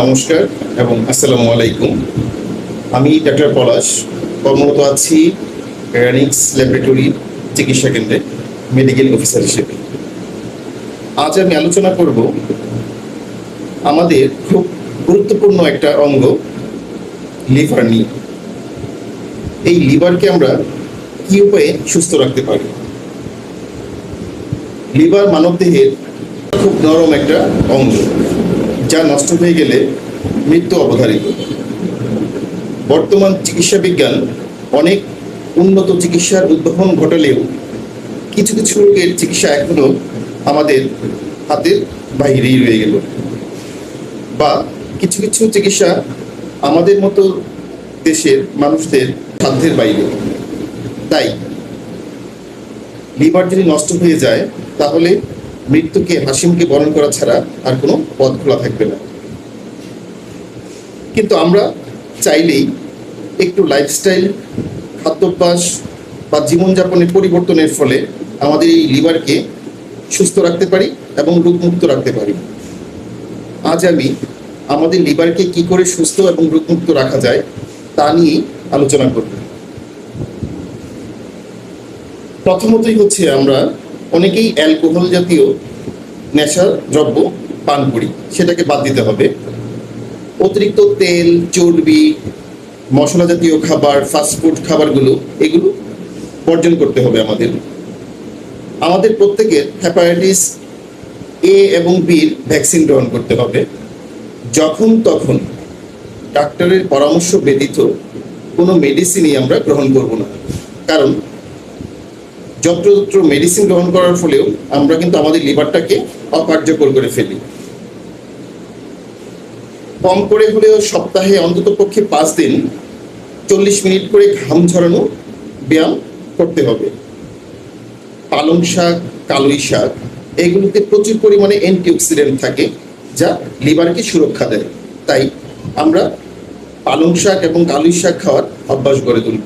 নমস্কার এবং আসসালামু আলাইকুম। আমি ডাক্তার পলাশ, কর্মরত আছি র্যানিক্স ল্যাবরেটরি চিকিৎসা কেন্দ্রে মেডিকেল অফিসার হিসেবে। আজ আমি আলোচনা করব আমাদের খুব গুরুত্বপূর্ণ একটা অঙ্গ, লিভার নিয়ে। এই লিভারকে আমরা কি উপায়ে সুস্থ রাখতে পারি? লিভার মানবদেহের খুব নরম একটা অঙ্গ। যা নষ্ট হয়ে গেলে মৃত্যু অবধারিত। বর্তমান চিকিৎসা বিজ্ঞান অনেক উন্নত চিকিৎসার উদ্ভাবন ঘটালেও কিছু কিছু রোগের চিকিৎসা এখনও আমাদের হাতের বাইরেই রয়ে গেল। বা কিছু কিছু চিকিৎসা আমাদের মতো দেশের মানুষদের সাধ্যের বাইরে। তাই লিভার যদি নষ্ট হয়ে যায়, তাহলে মৃত্যুকে, হাসিমকে বরণ করা ছাড়া আর কোনো পথ খোলা থাকবে না। কিন্তু আমরা চাইলেই একটু লাইফস্টাইল খাদ্যাভ্যাস বা জীবনযাপনের পরিবর্তনের ফলে আমাদের এই লিভারকে সুস্থ রাখতে পারি এবং রোগমুক্ত রাখতে পারি। আজ আমি আমাদের লিভারকে কি করে সুস্থ এবং রোগমুক্ত রাখা যায় তা নিয়ে আলোচনা করব। প্রথমতই হচ্ছে আমরা অনেকেই অ্যালকোহল জাতীয় নেশা দ্রব্য পান করি, সেটাকে বাদ দিতে হবে। অতিরিক্ত তেল, চর্বি, মশলা জাতীয় খাবার ফাস্টফুড খাবারগুলো, এগুলো বর্জন করতে হবে আমাদের। আমাদের প্রত্যেকের হ্যাপাটাইটিস এ এবং বির ভ্যাকসিন গ্রহণ করতে হবে। যখন তখন ডাক্তারের পরামর্শ ব্যতীত কোনো মেডিসিনই আমরা গ্রহণ করব না। কারণ যত্রতত্র মেডিসিন গ্রহণ করার ফলেও আমরা কিন্তু আমাদের লিভারটাকে অকার্যকর করে ফেলি। কম করে হলেও সপ্তাহে অন্তত পক্ষে পাঁচ দিন চল্লিশ মিনিট করে ঘাম ঝরানো ব্যায়াম করতে হবে। পালং শাক, কালুই শাক, এগুলোতে প্রচুর পরিমাণে অ্যান্টিঅক্সিডেন্ট থাকে যা লিভারকে সুরক্ষা দেয়। তাই আমরা পালং শাক এবং কালুই শাক খাওয়ার অভ্যাস গড়ে তুলব।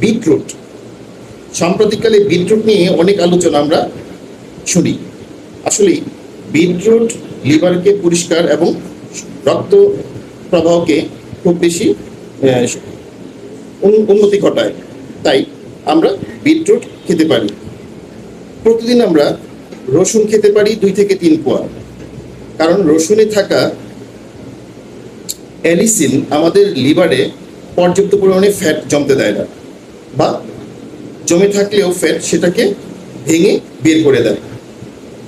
বিটরুট সাম্প্রতিককালে বিটরুট নিয়ে অনেক আলোচনা আমরা শুনি। আসলে বিটরুট লিভারকে পরিষ্কার এবং রক্ত প্রবাহকে খুব বেশি উন্নতি ঘটায়। তাই আমরা বিটরুট খেতে পারি। প্রতিদিন আমরা রসুন খেতে পারি দুই থেকে তিন পোয়া। কারণ রসুনে থাকা অ্যালিসিন আমাদের লিভারে পর্যাপ্ত পরিমাণে ফ্যাট জমতে দেয় না বা জমে থাকলেও ফ্যাট সেটাকে ভেঙে বের করে দেয়।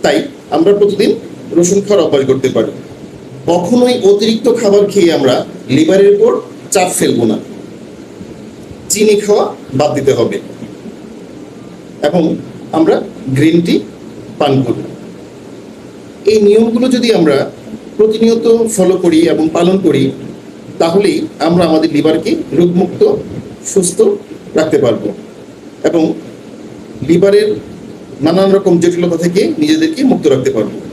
তাই আমরা প্রতিদিন রসুন খাওয়ার অভ্যাস করতে পারি। কখনোই অতিরিক্ত খাবার খেয়ে আমরা লিভারের উপর চাপ ফেলব না। চিনি খাওয়া বাদ দিতে হবে। এবং আমরা গ্রিন টি পান করব এই নিয়মগুলো যদি আমরা প্রতিনিয়ত ফলো করি এবং পালন করি, তাহলেই আমরা আমাদের লিভারকে রোগমুক্ত, সুস্থ রাখতে পারব। এবং লিভারের নানান রকম জটিলতা থেকে নিজেদেরকে মুক্ত রাখতে পারব।